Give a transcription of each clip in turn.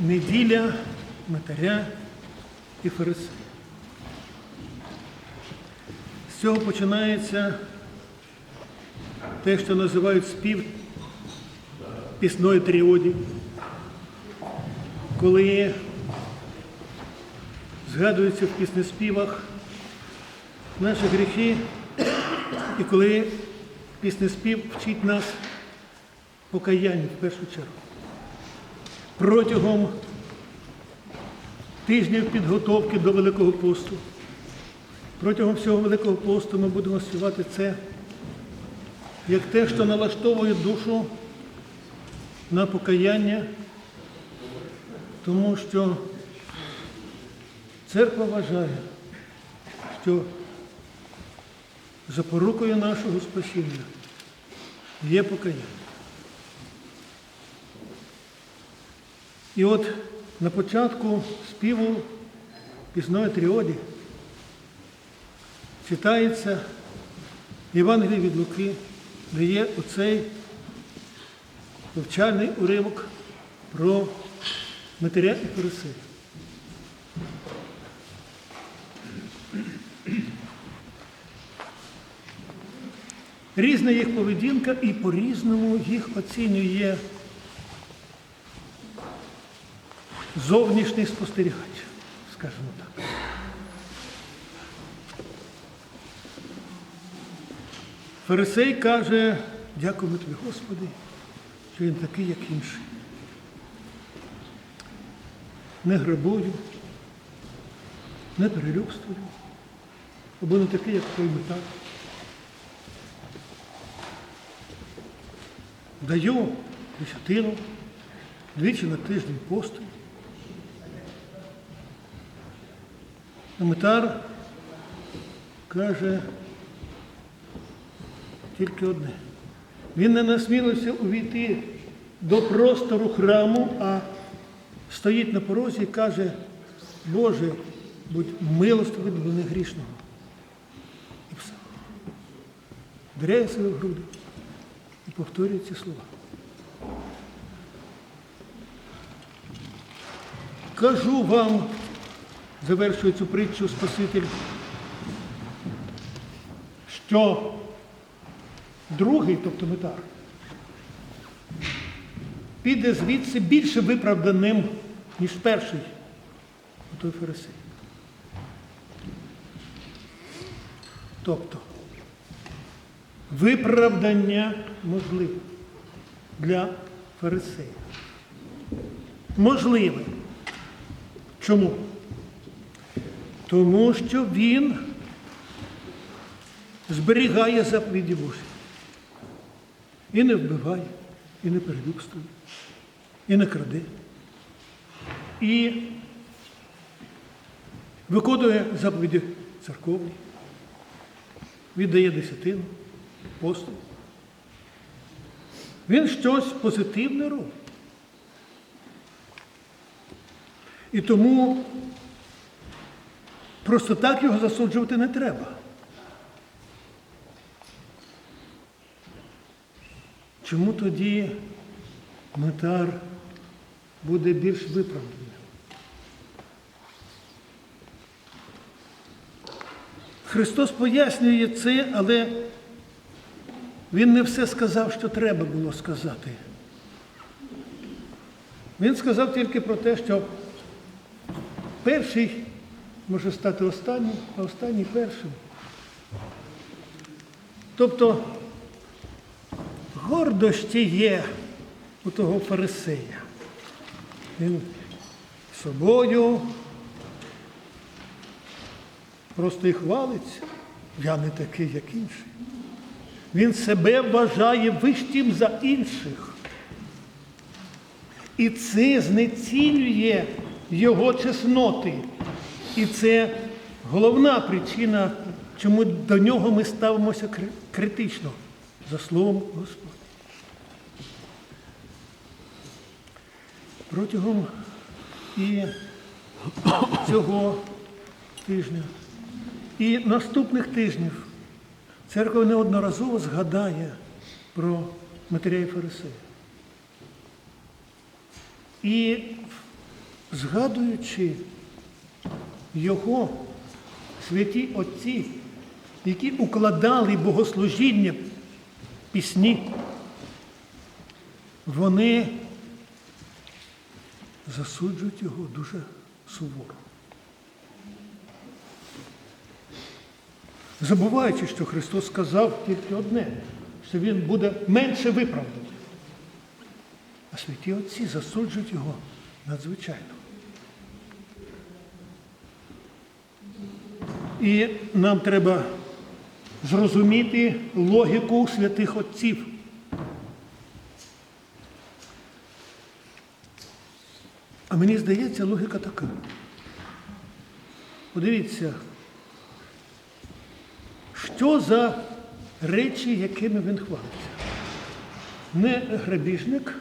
неділя Матаря і Фарисея. З цього починається те, що називають спів пісної тріоді, коли згадуються в піснеспівах наші гріхи, і коли піснеспів вчить нас покаянню в першу чергу. Протягом тижнів підготовки до Великого посту, протягом всього Великого посту ми будемо співати це як те, що налаштовує душу на покаяння, тому що церква вважає, що запорукою нашого спасіння є покаяння. І от на початку співу пісної тріоді читається Євангеліє від Луки, де є оцей вивчальний уривок про матеря і Фарисея. Різна їх поведінка і по-різному їх оцінює зовнішній спостерігач, скажімо так. Фарисей каже, дякуємо тобі, Господи, що він такий, як інший. Не грабую, не перелюбствую, або не такий, як той метал. Даю десятину, двічі на тиждень посту. А каже тільки одне. Він не насмілився увійти до простору храму, а стоїть на порозі і каже, Боже, будь милостивий до мене грішного. І все. Деряє себе в груди і повторює ці слова. Кажу вам, завершує цю притчу Спаситель, що другий, тобто метар, піде звідси більше виправданим, ніж перший, той фарисей. Тобто, виправдання можливе для фарисея. Можливе. Чому? Тому що він зберігає заповіді Божі. І не вбиває, і не перелюбствує, і не краде. І виконує заповіді церковні, віддає десятину, посту. Він щось позитивне робить. І тому просто так його засуджувати не треба. Чому тоді метар буде більш виправданим? Христос пояснює це, але Він не все сказав, що треба було сказати. Він сказав тільки про те, що перший може стати останнім, а останній першим. Тобто гордощі є у того фарисея. Він собою просто і хвалиться. Я не такий, як інший. Він себе вважає вищим за інших. І це знецінює його чесноти. І це головна причина, чому до нього ми ставимося критично за словом Господа. Протягом і цього тижня, і наступних тижнів церква неодноразово згадає про матеря і фарисея. І згадуючи його святі отці, які укладали богослужіння пісні, вони засуджують його дуже суворо. Забуваючи, що Христос сказав тільки одне, що Він буде менше виправданий. А святі отці засуджують його надзвичайно. І нам треба зрозуміти логіку святих отців. А мені здається, логіка така. Подивіться, що за речі, якими він хвалиться? Не грабіжник,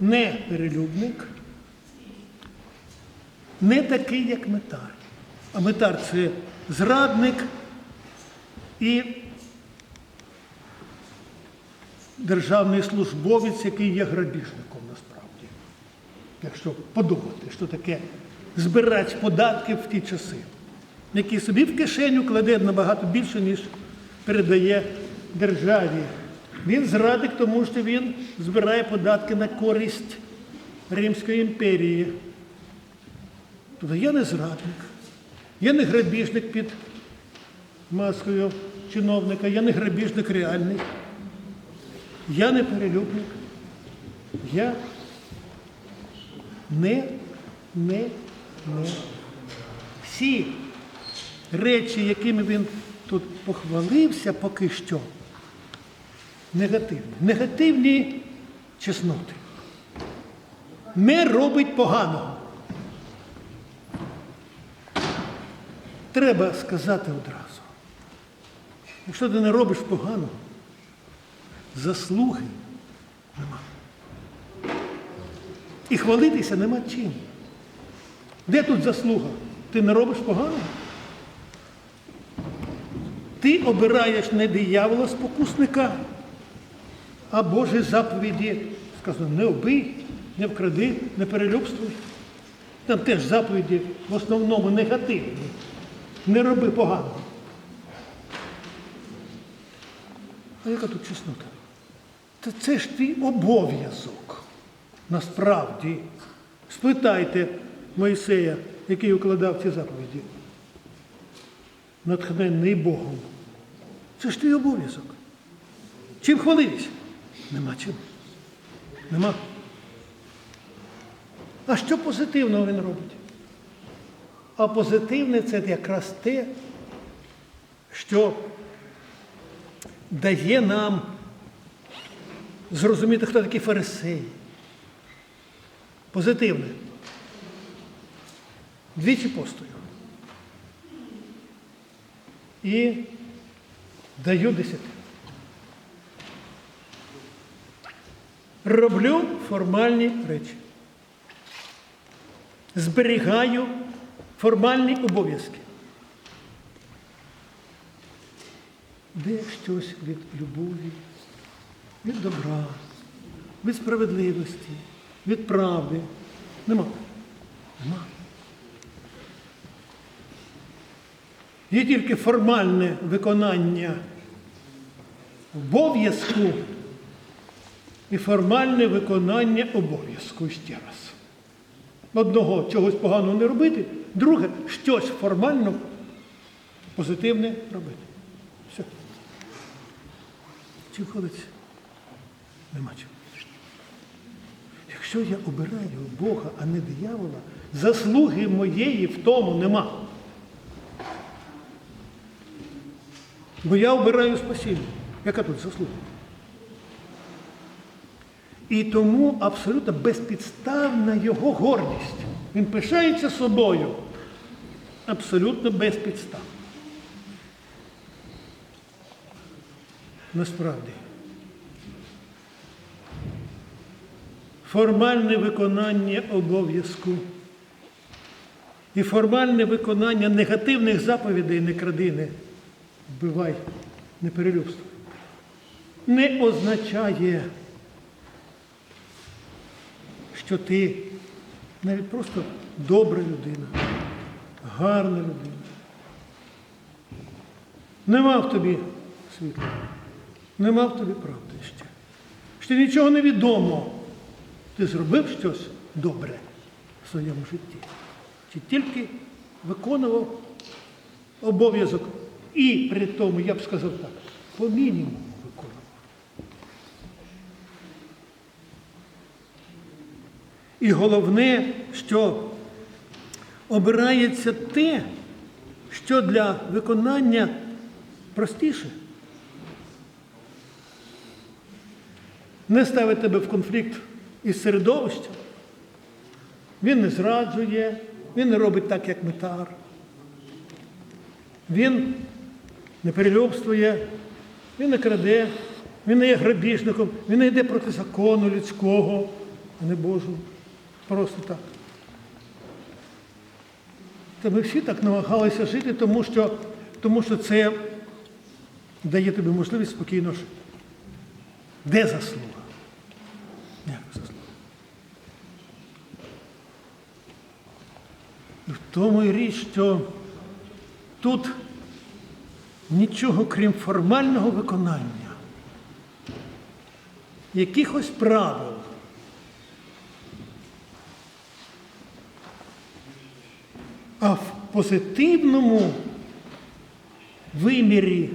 не перелюбник, не такий, як метар. А метар це зрадник і державний службовець, який є грабіжником насправді. Якщо подумати, що таке збирач податків в ті часи, який собі в кишеню кладе набагато більше, ніж передає державі. Він зрадник, тому що він збирає податки на користь Римської імперії. Тобто я не зрадник, я не грабіжник під маскою чиновника, я не грабіжник реальний, я не перелюбник, я не, не, не. Всі речі, якими він тут похвалився поки що, негативні. Негативні чесноти. Не робить поганого. Треба сказати одразу. Якщо ти не робиш поганого, заслуги нема. І хвалитися нема чим. Де тут заслуга? Ти не робиш поганого? Ти обираєш не диявола спокусника, а Божі заповіді. Сказано, не вбий, не вкради, не перелюбствуй. Там теж заповіді в основному негативні. Не роби поганого. А яка тут чеснота? Та це ж твій обов'язок. Насправді. Спитайте Моїсея, який укладав ці заповіді. Натхненний Богом. Це ж твій обов'язок. Чим хвалитися? Нема чим. Нема. А що позитивного він робить? А позитивне це якраз те, що дає нам зрозуміти, хто такий фарисей. Позитивне. Двічі постою. І даю десяти. Роблю формальні речі. Зберігаю формальні обов'язки. Де щось від любові, від добра, від справедливості, від правди. Нема. Нема. Є тільки формальне виконання обов'язку і формальне виконання обов'язку ще раз. Одного чогось поганого не робити, друге щось формально позитивне робити. Все. Чим ходиться? Нема чого. Якщо я обираю Бога, а не диявола, заслуги моєї в тому нема. Бо я обираю спасіння. Яка тут заслуга? І тому абсолютно безпідставна його гордість. Він пишається собою. Абсолютно безпідставно. Насправді. Формальне виконання обов'язку і формальне виконання негативних заповідей не кради, не вбивай, не перелюбствуй, не означає, що ти навіть просто добра людина, гарна людина. Нема в тобі світла, нема в тобі правди ще. Ще нічого не відомо. Ти зробив щось добре в своєму житті. Чи тільки виконував обов'язок і при тому, я б сказав так, по мінімуму виконував. І головне, що обирається те, що для виконання простіше. Не ставить тебе в конфлікт із середовищем. Він не зраджує, він не робить так, як метар. Він не перельобствує, він не краде, він не є грабіжником, він не йде проти закону людського, а не Божого. Просто так. Та ми всі так намагалися жити, тому що, тому що це дає тобі можливість спокійно жити. Де заслуга? Як заслуга? В тому і річ, що тут нічого крім формального виконання, якихось правил. А в позитивному вимірі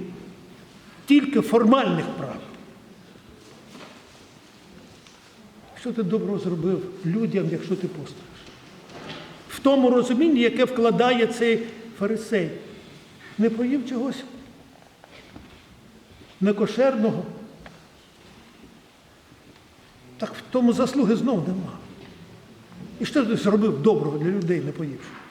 тільки формальних правил. Що ти доброго зробив людям, якщо ти постиш? В тому розумінні, яке вкладає цей фарисей. Не поїв чогось некошерного. Так в тому заслуги знов нема. І що ти зробив доброго для людей, не поївши?